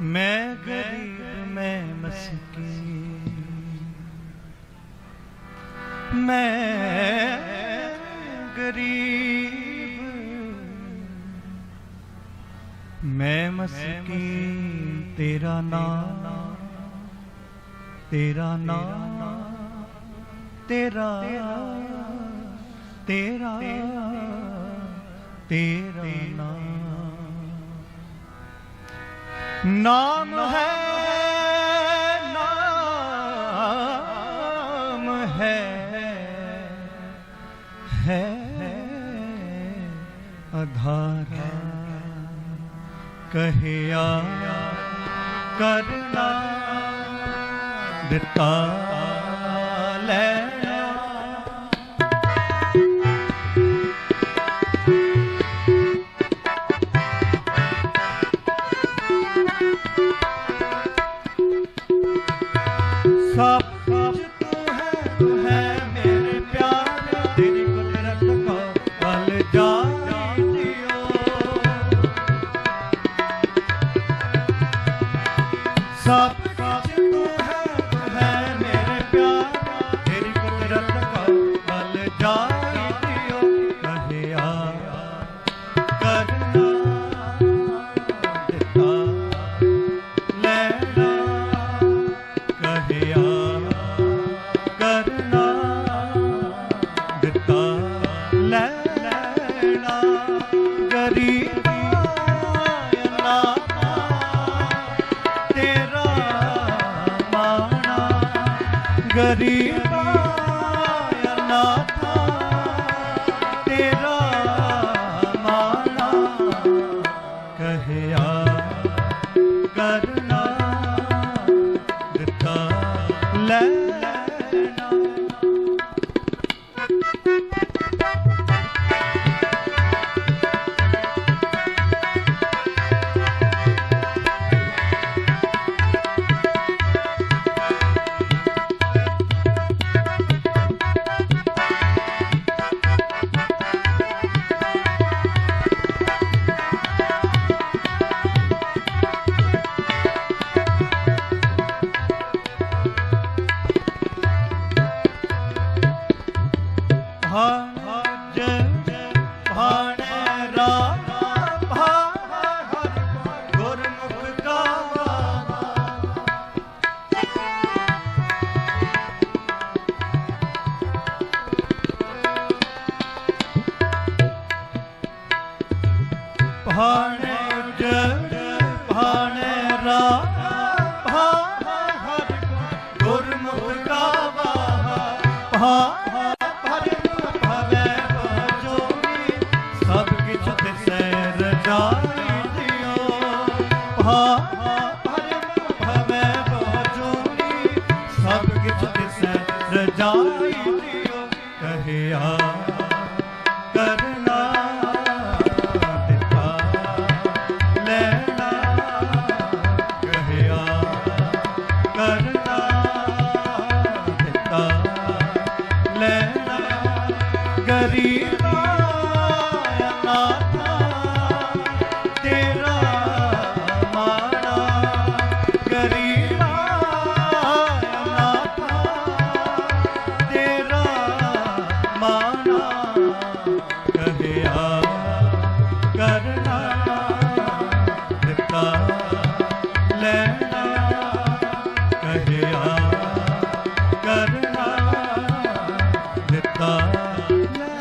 ਮੈਂ ਗਰੀਬ, ਮੈਂ ਮਸਕੀਨ। ਮੈਂ ਗਰੀਬ। ਮੈਂ ਮਸਕੀਨ, ਤੇਰਾ ਨਾਮ ਤੇਰਾ ਨਾਮ, ਤੇਰਾ ਤੇਰਾ ਤੇਰਾ ਨਾਮ। ਨਾਮ ਹੈ ਨਾਮ ਹੈ ਹੈ ਅਧਾਰਾ ਕਹਿਆ ਕਰਨਾ ਦਿੱਤਾ। top ਭਾਣੇ ਜਗ ਭਾਣੇ ਰਾ ਗੁਰਮੁਖ ਕਾ ਵਾਹ ਭਾ ਜਾਏ love.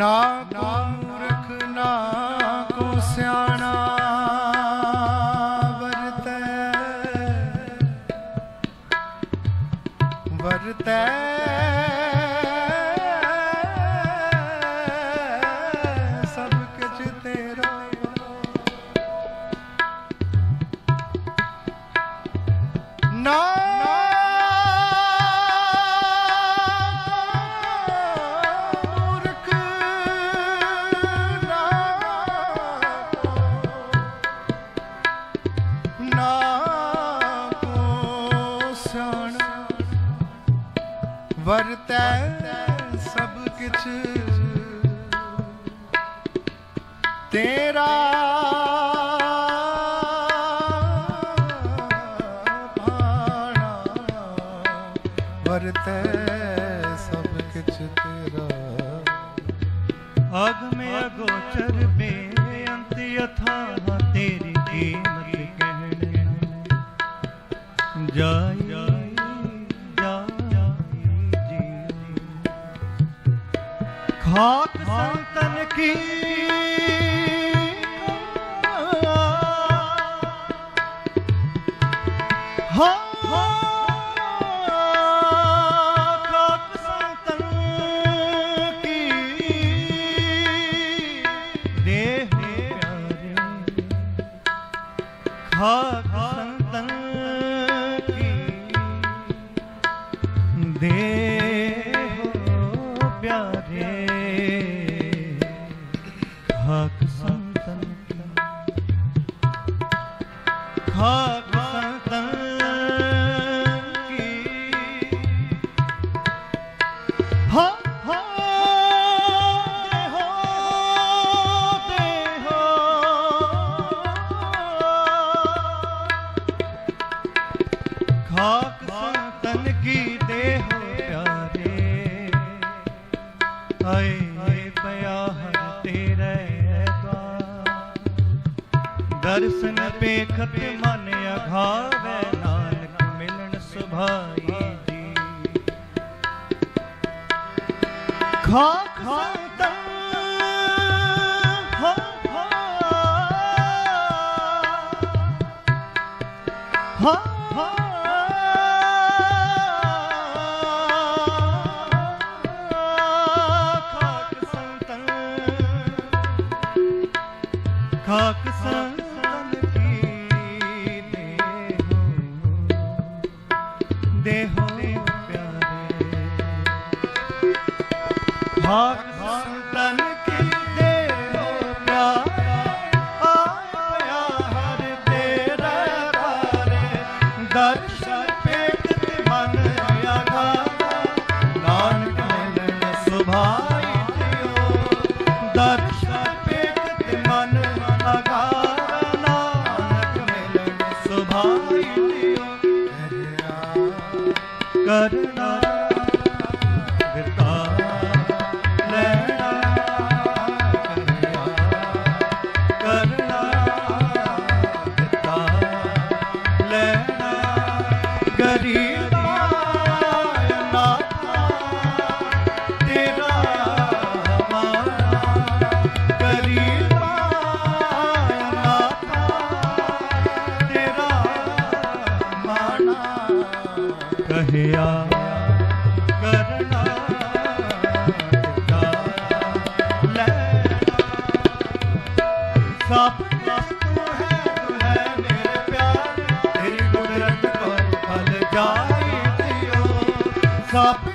ਨਾ ਕੋ ਮੂਰਖ ਨਾ ਕੋ ਸਿਆਣਾ ਵਰਤੈ। ਵਰਤੈ ਵਰਤੈ ਸਭ ਕਿਛ। ਤੇਰਾ ਭਾਣਾ ਵਰਤੈ ਸਭ ਕਿਛ ਤੇਰਾ। ਅਗਮ ਅਗੋਚਰ ਬੇਅੰਤ ਯਥਾ ਤੇਰੀ ਕੀਮਤ ਕਹਿਣ। ਜਾਈ ਖਾਕ ਸੰਤਨ ਕੀ? ਹਾਂ। ਸੰਤਨ ਕੀ? ਦੇਹ ਪਿਆਰੇ ਖਾਕ ਸੰਤਨ ਕੀ? ਦੇਹ ਆਏ ਪਿਆ ਹਰ ਤੇਰੇ ਦਾ ਦਰਸ਼ਨ ਪੇਖਤ ਮਨ ਅਘਾਵੇ, ਨਾਨਕ ਮਿਲਣ ਸੁਭਾਈ ਜੀ। ਖਾਕ ਸੰਤਨ ਹਾ ਹਾ ਹਾ। ਖਾਕ ਸੰਤਨ ਕੀ ਦੇਹੋ ਦੇਹੋ ਪਿਆਰੇ। ਖਾਕ ਕਹਿਆ ਕਰਨਾ ਦਿੱਤਾ ਲੈਣਾ ਸਭ ਵਸਤੂ ਹੈ ਤੂੰ ਹੈ ਮੇਰੇ ਪਿਆਰ ਤੇਰੀ ਕੁਦਰਤ ਕੋ ਫਲ ਜਾਈ ਦਿਓ ਸਭ